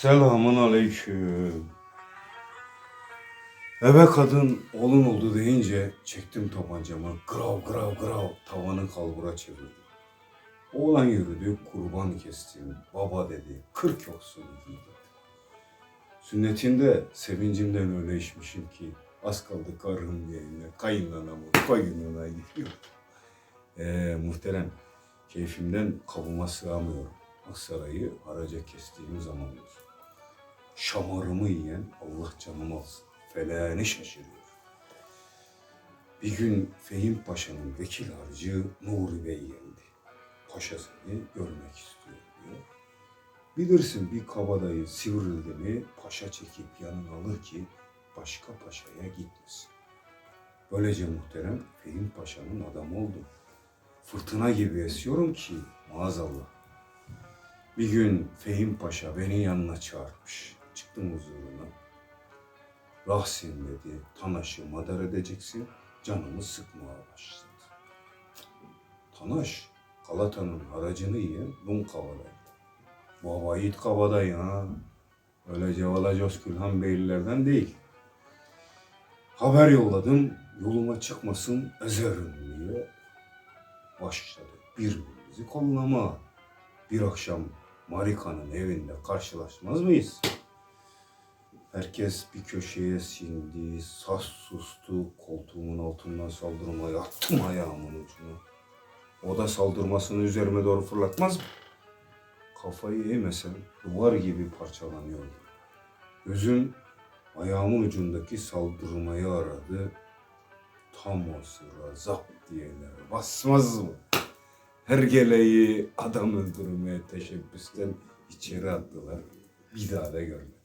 Selamun aleyküm. Eve kadın oğlun oldu deyince çektim tabancamı. Grav grav grav tavanı kalbura çevirdim. Oğlan yürüdü kurban kestim. Baba dedi kırk yoksun dedi. Sünnetinde sevincimden öyle içmişim ki az kaldı karım yerine kayınlanamı koyununa gidiyor. Ee, muhterem keyfimden kabıma sığamıyorum. Aksaray'ı haraca kestiğim zamandır. Şamarımı yiyen Allah canımı alsın. Feleğini şaşırıyor. Bir gün Fehim Paşa'nın vekil harcı Nuri Bey geldi. Paşa seni görmek istiyor diyor. Bilirsin bir kabadayı sivrildi mi paşa çekip yanına alır ki başka paşaya gitmesin. Böylece muhterem Fehim Paşa'nın adamı oldum. Fırtına gibi esiyorum ki maazallah. Bir gün Fehim Paşa beni yanına çağırmış. Çıktım huzuruna. Rahsin dedi, Tanaş'ı madar edeceksin, canımı sıkmaya başladı. Tanaş, Galata'nın haracını yiyen Rum kavadayı. Baba yiğit kavadayı ha. Öyle Cevala Coskülhan beylilerden değil. Haber yolladım, yoluma çıkmasın ezerim diye başladı birbirimizi kollama. Bir akşam Marika'nın evinde karşılaşmaz mıyız? Herkes bir köşeye sindi, sas sustu, koltuğumun altından saldırmaya attım ayağımın ucuna. O da saldırmasını üzerime doğru fırlatmaz mı? Kafayı eğmesem duvar gibi parçalanıyordu. Gözüm ayağımın ucundaki saldırmayı aradı. Tam o sıra zap diyeler basmaz mı? Hergeleyi adam öldürmeye teşebbüsten içeri attılar. Bir daha da görmedim.